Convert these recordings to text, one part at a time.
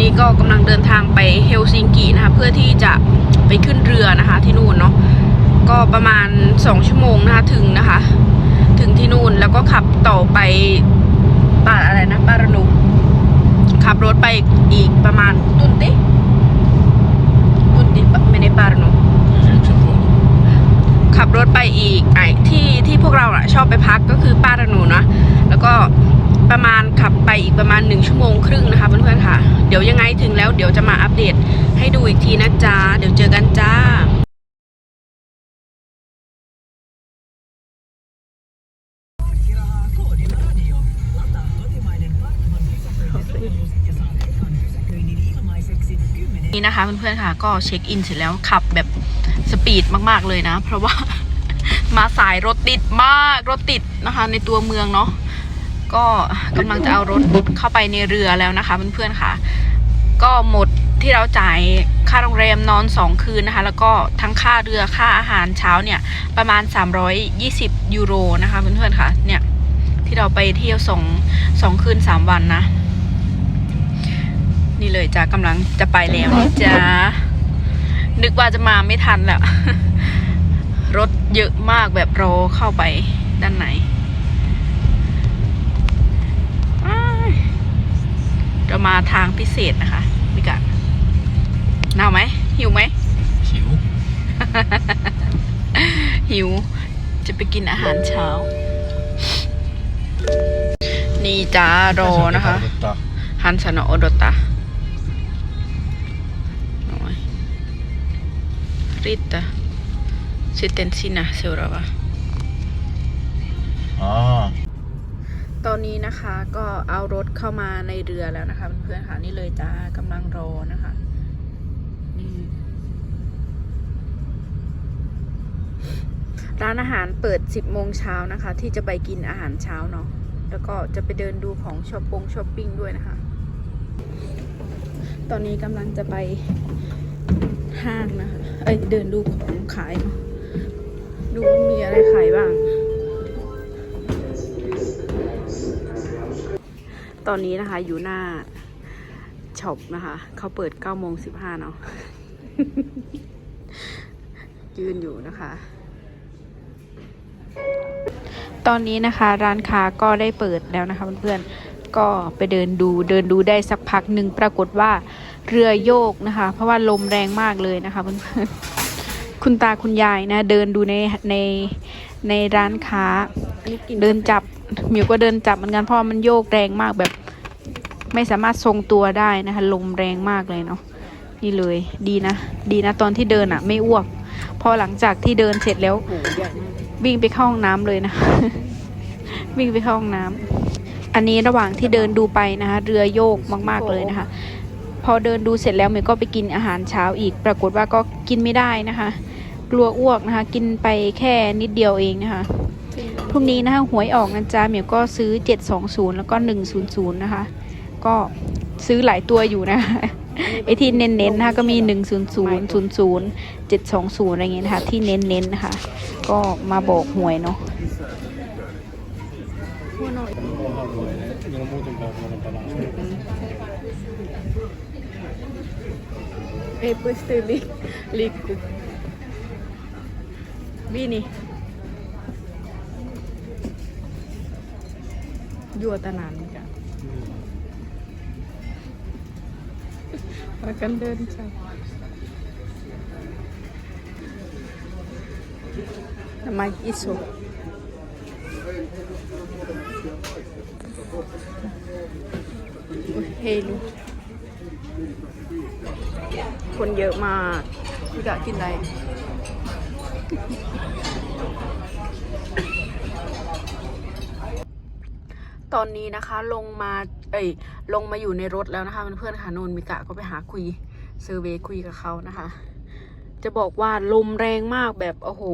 นี้ก็กำลังเดินทางไปเฮลซิงกินะคะ เพื่อที่จะไปขึ้นเรือนะคะ ที่นู่นเนาะก็ประมาณ 2 ชั่วโมงนะคะถึงนะคะ ถึงที่นู่นแล้วก็ขับต่อไปป่าอะไรนะปารานุขับรถไปอีกประมาณตุนติตุนติไม่ได้ปารานุขับรถไปอีกไอที่ที่พวกเราอะชอบไปพักก็คือป้าระนูนะแล้วก็ ประมาณขับไปอีกประมาณหนึ่งชั่วโมงครึ่งนะคะเพื่อนๆค่ะ เดี๋ยวยังไงถึงแล้วเดี๋ยวจะมาอัปเดตให้ดูอีกทีนะจ๊ะ เดี๋ยวเจอกันจ้านี่นะคะเพื่อนๆค่ะก็เช็คอินเสร็จแล้วขับแบบสปีดมากๆเลยนะ เพราะว่ามาสายรถติดมากรถติดนะคะ ในตัวเมืองเนาะ ก็กำลังจะเอารถเข้าไปในเรือแล้วนะคะเพื่อนๆค่ะ ก็หมดที่เราจ่ายค่าโรงแรมนอนสองคืนนะคะ แล้วก็ทั้งค่าเรือค่าอาหารเช้าเนี่ยประมาณ 320 ยูโรนะคะเพื่อนๆค่ะเนี่ยที่เราไปเที่ยวสองสองคืนสามวันนะ นี่เลยจ้ากำลังจะไปแล้วนะจ้านึกว่าจะมาไม่ทันแหล้วรถเยอะมากแบบรอเข้าไปด้านในอ้าย เรามาทางพิเศษนะคะมิกะหนาวไหม หิวไหม หิว หิว จะไปกินอาหารเช้า นี่จ้ารอนะคะ Han sanoo odota. Noin. Riittää. Sitten sinä seuraava. อ๋อ ตอนนี้นะคะก็เอารถเข้ามาในเรือแล้วนะคะเพื่อนๆค่ะนี่เลยจ้ากำลังรอนะคะนี่ร้านอาหารเปิด 10โมงเช้านะคะ ที่จะไปกินอาหารเช้าเนาะแล้วก็จะไปเดินดูของช้อปปงช้อปปิ้งด้วยนะคะ ตอนนี้กำลังจะไปห้างนะคะ เอ้ยเดินดูของขาย ดูว่ามีอะไรขาย ตอนนี้นะคะ อยู่หน้าช็อปนะคะ เขาเปิด9โมง15เนาะยืนอยู่นะคะ ตอนนี้นะคะร้านค้าก็ได้เปิดแล้วนะคะเพื่อนๆก็ไปเดินดูเดินดูได้สักพักหนึ่งปรากฏว่าเรือโยกนะคะ เพราะว่าลมแรงมากเลยนะคะเพื่อนๆคุณตาคุณยายนะ เดินดูในในในร้านค้าเดินจับห มิวก็เดินจับเหมือนกันเพราะมันโยกแรงมากแบบ ไม่สามารถทรงตัวได้นะคะลมแรงมากเลยเนาะนี่เลยดีนะ ดีนะตอนที่เดินอะ่ะ ไม่อ้วก พอหลังจากที่เดินเสร็จแล้ว วิ่งไปเข้าห้องน้ำเลยนะ วิ่งไปเข้าห้องน้ำอันนี้ระหว่างที่เดินดูไปนะคะ เรือโยกมากๆเลยนะคะ พอเดินดูเสร็จแล้วเมย์ก็ไปกินอาหารเช้าอีก ปรากฏว่าก็กินไม่ได้นะคะ กลัวอ้วกนะคะ กินไปแค่นิดเดียวเองนะคะ พรุ่งนี้นะคะหวยออกนะจ๊ะเหมียวก็ซื้อ 720 แล้วก็ 100 นะคะ ก็ซื้อหลายตัวอยู่นะไอที่เน้นๆนะคะก็มี 100 00 720 อะไรเงี้ยนะคะที่เน้นๆนะคะก็มาบอกหวยเนาะเอปุสติลิลิกุบินี่ ยั่วตะนานเหมือกันพากันเดินชมน้ำมอิสุเฮลูคนเยอะมากพี่กะกินอะไร ตอนนี้นะคะลงมา เอ้ยลงมาอยู่ในรถแล้วนะคะเพื่อนๆค่ะนนมิกะก็ไปหาคุยเซอร์เวคุยกับเขานะคะ จะบอกว่าลมแรงมากแบบโอ้โห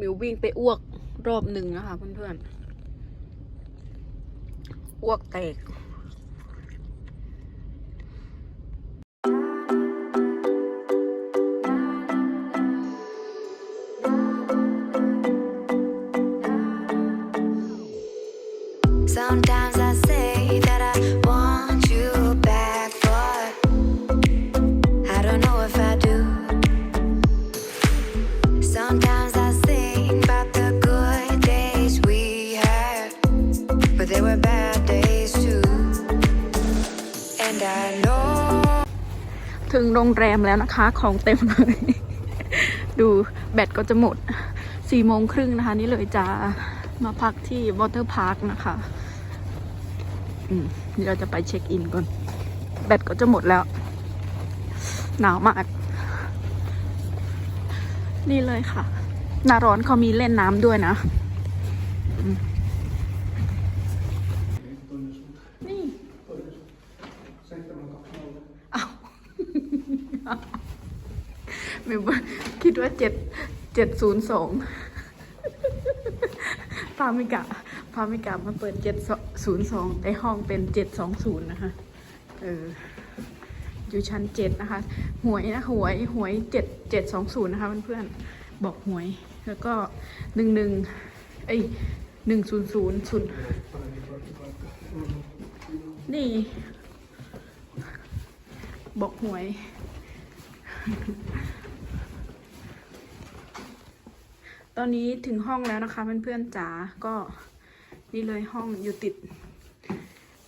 มิววิ่งไปอ้วกรอบหนึ่งนะคะเพื่อนๆอ้วกแตก ถึงโรงแรมแล้วนะคะ ของเต็มเลย ดูแบตก็จะหมดสี่โมงครึ่งนะคะ นี่เลยจะมาพักที่วอเตอร์พาร์คนะคะ เดี๋ยวเราจะไปเช็คอินก่อน แบตก็จะหมดแล้ว หนาวมาก นี่เลยค่ะ หน้าร้อนเขามีเล่นน้ำด้วยนะ นี่เอาไม่คิดว่าเจ็ดเจ็ดศูนย์สองพามิกะ พามิกะมาเปิดเจ็ดศูนย์สองแต่ห้องเป็นเจ็ดสองศูนย์นะคะ เออ อยู่ชั้นเจ็ดนะคะ หวยนะหวยหวยเจ็ดเจ็ดสองศูนย์นะคะเพื่อนๆบอกหวย แล้วก็หนึ่งหนึ่งเอ้ยหนึ่งศูนย์ศูนย์ศูนย์นี่ บอกหวยตอนนี้ถึงห้องแล้วนะคะเพื่อนๆจ๋าก็ นี่เลยห้องอยู่ติด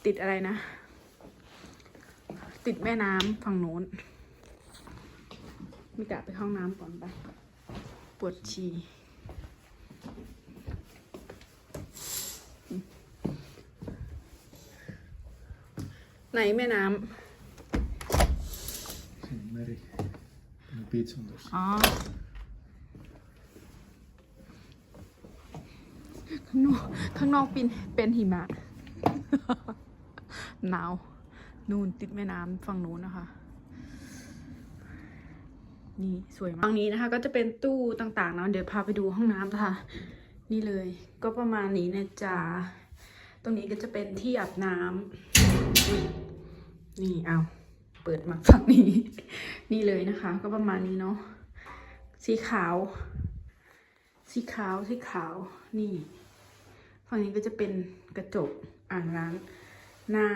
ติดอะไรนะ ติดแม่น้ำฝั่งโน้นมีกะไปห้องน้ำก่อนไป ปวดฉี่ไหนแม่น้ Sim, Mary. Tem pizza on this. ำอ๋อ ข้างนอกข้างนอกเป็นเป็นหิมะ หนาว นู่นติดแม่น้ำฝั่งนู้นนะคะ นี่สวยมากฝั่งนี้นะคะ ก็จะเป็นตู้ต่างๆนะเดี๋ยวพาไปดูห้องน้ำค่ะนี่เลย ก็ประมาณนี้นะจ๊ะ ตรงนี้ก็จะเป็นที่อาบน้ำนี่เอาเปิดมาฝั่งนี้ นี่เลยนะคะ ก็ประมาณนี้เนาะสีขาว สีขาว สีขาว นี่ ฝั่งนี้ก็จะเป็นกระจกอ่างล้างหน้า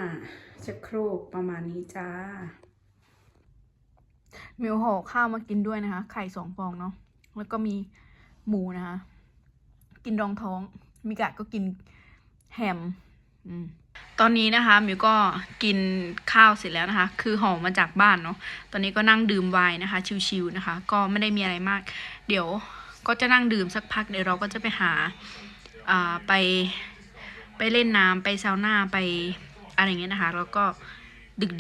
ชักโครกประมาณนี้จ้ามิวห่อข้าวมากินด้วยนะคะ ไข่สองฟองเนาะแล้วก็มีหมูนะคะ กินรองท้อง มิกะก็กินแฮมตอนนี้นะคะมิวก็กินข้าวเสร็จแล้วนะคะ คือห่อมาจากบ้านเนาะตอนนี้ก็นั่งดื่มไวน์นะคะ ชิวๆนะคะ ก็ไม่ได้มีอะไรมาก เดี๋ยวก็จะนั่งดื่มสักพักเดี๋ยวเราก็จะไปหา ไปไปเล่นน้ำไปซาวน่าไปอะไรเงี้ยนะคะ แล้วก็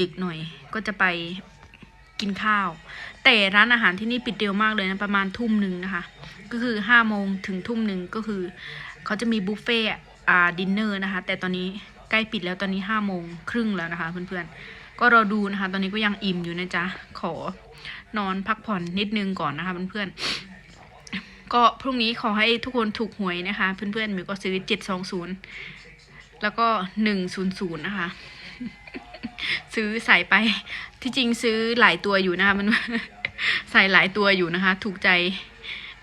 ดึกๆหน่อยก็จะไปกินข้าว แต่ร้านอาหารที่นี่ปิดเร็วมากเลยนะประมาณทุ่มหนึ่งนะคะ ก็คือห้าโมงถึงทุ่มหนึ่งก็คือเขาจะมีบุฟเฟ่ต์อ่าดินเนอร์นะคะ แต่ตอนนี้ใกล้ปิดแล้วตอนนี้ห้าโมงครึ่งแล้วนะคะเพื่อนๆ ก็รอดูนะคะ ตอนนี้ก็ยังอิ่มอยู่นะจ๊ะ ขอนอนพักผ่อนนิดนึงก่อนนะคะเพื่อนๆ ก็พรุ่งนี้ขอให้ทุกคนถูกหวยนะคะ เพื่อนๆมิวก็ซื้อเจ็ดสองศูนย์แล้วก็หนึ่งศูนย์ศูนย์นะคะ ซื้อใส่ไปที่จริงซื้อหลายตัวอยู่นะคะมันใส่หลายตัวอยู่นะคะ ถูกใจ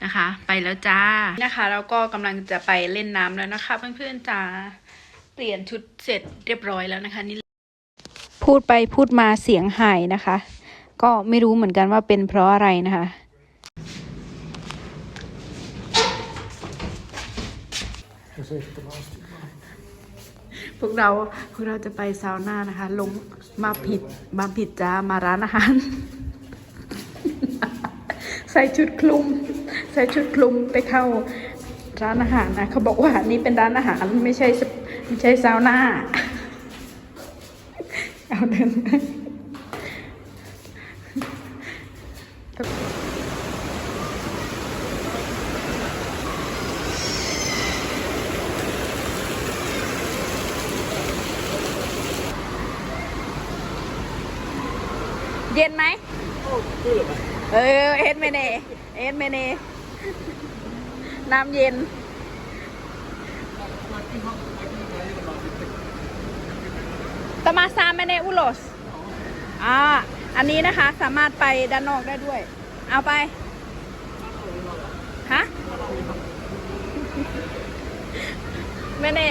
นะคะ ไปแล้วจ้านะคะแล้วก็กำลังจะไปเล่นน้ำแล้วนะคะ เพื่อนๆจ้าเปลี่ยนชุดเสร็จเรียบร้อยแล้วนะคะนี่พูดไปพูดมาเสียงหายนะคะ ก็ไม่รู้เหมือนกันว่าเป็นเพราะอะไรนะคะ พวกเราพวกเราจะไปซาวน่านะคะ ลงมาผิดมาผิดจ้ามาร้านอาหาร ใส่ชุดคลุม ใส่ชุดคลุมไปเข้าร้านอาหารนะเขาบอกว่านี่เป็นร้านอาหารไม่ใช่ไม่ใช่ซาวน่าเอาเดิน เย็นไหมเออเอ็นเมเนเอ็นเมเนน้ำเย็น ตมาซาเมเนอุโลสอ่าอันนี้นะคะสามารถไปด้านนอกได้ด้วย เอาไป ฮะเมเน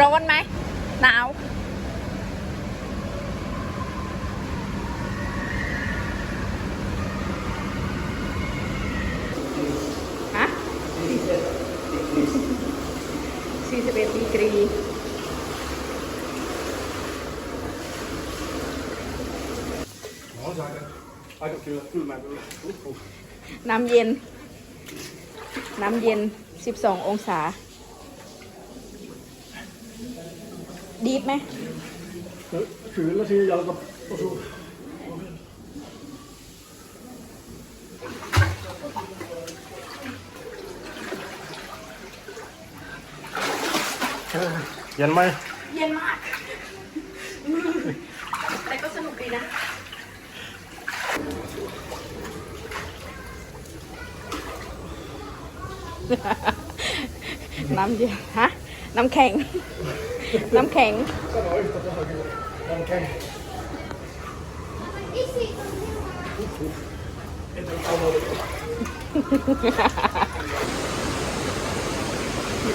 ร้อนไหม หนาว ฮะ41ดีกรี Aika kyllä kylmää kyllä. Loppu. น้ำเย็น น้ำเย็น 12 องศา ดีดไหม No, Kyllä siinä jalka osuu. Jen mai. เย็นมาก แต่ก็สนุกดีนะน้ำเย็นฮะ น้ำแข็ง น้ำแข็ง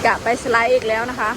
กะไปสไลด์อีกแล้วนะคะ